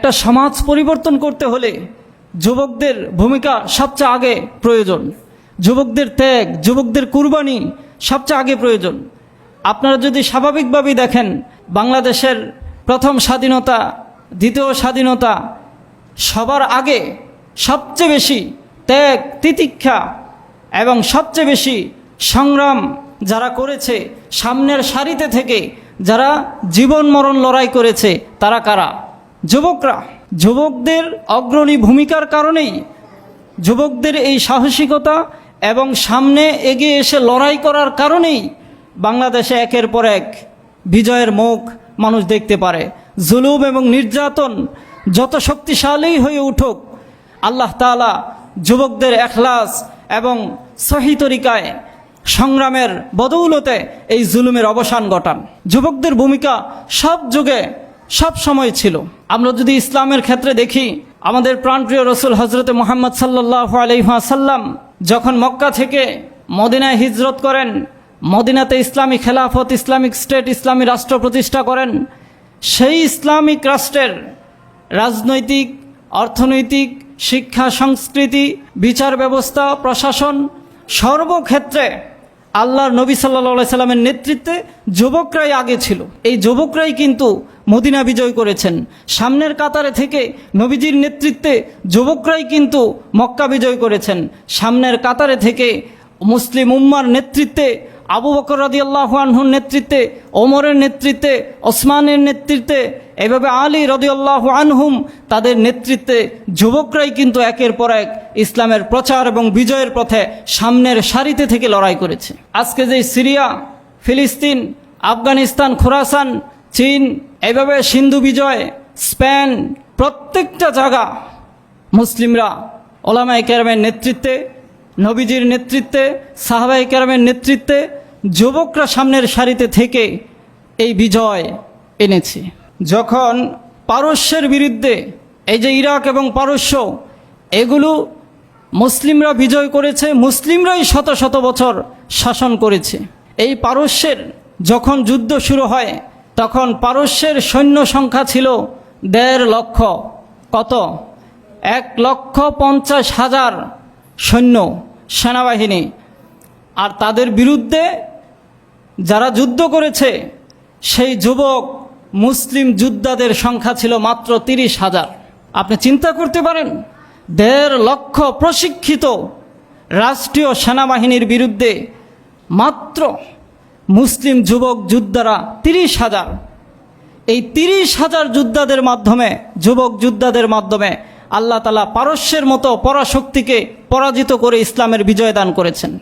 একটা সমাজ পরিবর্তন করতে হলে যুবকদের ভূমিকা সবচেয়ে আগে প্রয়োজন। যুবকদের ত্যাগ, যুবকদের কুরবানি সবচেয়ে আগে প্রয়োজন। আপনারা যদি স্বাভাবিকভাবেই দেখেন, বাংলাদেশের প্রথম স্বাধীনতা, দ্বিতীয় স্বাধীনতা সবার আগে সবচেয়ে বেশি ত্যাগ, তিতিক্ষা এবং সবচেয়ে বেশি সংগ্রাম যারা করেছে, সামনের সারিতে থেকে যারা জীবন মরণ লড়াই করেছে, তারা কারা? যুবকরা, যুবকদের অগ্রণী ভূমিকার কারণেই যুবকদের এই সাহসিকতা এবং সামনে এগিয়ে এসে লড়াই করার কারণেই বাংলাদেশে একের পর এক বিজয়ের মুখ মানুষ দেখতে পারে। জুলুম এবং নির্যাতন যত শক্তিশালী হয়ে উঠুক, আল্লাহ তাআলা যুবকদের এখলাস এবং সহি তরিকায় সংগ্রামের বদৌলতে এই জুলুমের অবসান ঘটান। যুবকদের ভূমিকা সব যুগে সব সময় ছিল। আমরা যদি ইসলামের ক্ষেত্রে দেখি, আমাদের প্রাণপ্রিয় রসুল হজরত মোহাম্মদ সাল্লাহ আলহাসাল্লাম যখন মক্কা থেকে মদিনায় হিজরত করেন, মদিনাতে ইসলামী খেলাফত ইসলামিক স্টেট, ইসলামী রাষ্ট্র প্রতিষ্ঠা করেন, সেই ইসলামিক রাষ্ট্রের রাজনৈতিক, অর্থনৈতিক, শিক্ষা, সংস্কৃতি, বিচার ব্যবস্থা, প্রশাসন সর্বক্ষেত্রে আল্লাহর নবী সাল্লা সাল্লামের নেতৃত্বে যুবকরাই আগে ছিল। এই যুবকরাই কিন্তু মদিনা বিজয় করেছেন। সামনের কাতারে থেকে নবীজির নেতৃত্বে যুবকরাই কিন্তু মক্কা বিজয় করেছেন। সামনের কাতারে থেকে মুসলিম উম্মার নেতৃত্বে আবু বকর রাদি আল্লাহ আনহুর নেতৃত্বে, ওমরের নেতৃত্বে, ওসমানের নেতৃত্বে, এভাবে আলী রদি আল্লাহ আনহুম তাদের নেতৃত্বে যুবকরাই কিন্তু একের পর এক ইসলামের প্রচার এবং বিজয়ের পথে সামনের সারিতে থেকে লড়াই করেছে। আজকে যে সিরিয়া, ফিলিস্তিন, আফগানিস্তান, খোরাসান, চীন, এভাবে সিন্ধু বিজয়, স্পেন, প্রত্যেকটা জায়গা মুসলিমরা ওলামাই কেরামের নেতৃত্বে, নবীজির নেতৃত্বে সাহাবাই কেরামের নেতৃত্বে যুবকরা সামনের সারিতে থেকে এই বিজয় এনেছে। যখন পারস্যের বিরুদ্ধে এই যে ইরাক এবং পারস্য, এগুলো মুসলিমরা বিজয় করেছে, মুসলিমরাই শত শত বছর শাসন করেছে। এই পারস্যের যখন যুদ্ধ শুরু হয়, তখন পারস্যের সৈন্য সংখ্যা ছিল দেড় লক্ষ। কত? এক লক্ষ পঞ্চাশ হাজার সৈন্য সেনাবাহিনী। আর তাদের বিরুদ্ধে যারা যুদ্ধ করেছে, সেই যুবক মুসলিম যোদ্ধাদের সংখ্যা ছিল মাত্র তিরিশ হাজার। আপনি চিন্তা করতে পারেন, দেড় লক্ষ প্রশিক্ষিত রাষ্ট্রীয় সেনাবাহিনীর বিরুদ্ধে মাত্র মুসলিম যুবক যোদ্ধারা তিরিশ হাজার। এই তিরিশ হাজার যোদ্ধাদের মাধ্যমে, যুবক যোদ্ধাদের মাধ্যমে আল্লাহ তালা পারস্যের মতো পরাশক্তিকে পরাজিত করে ইসলামের বিজয় দান করেছেন।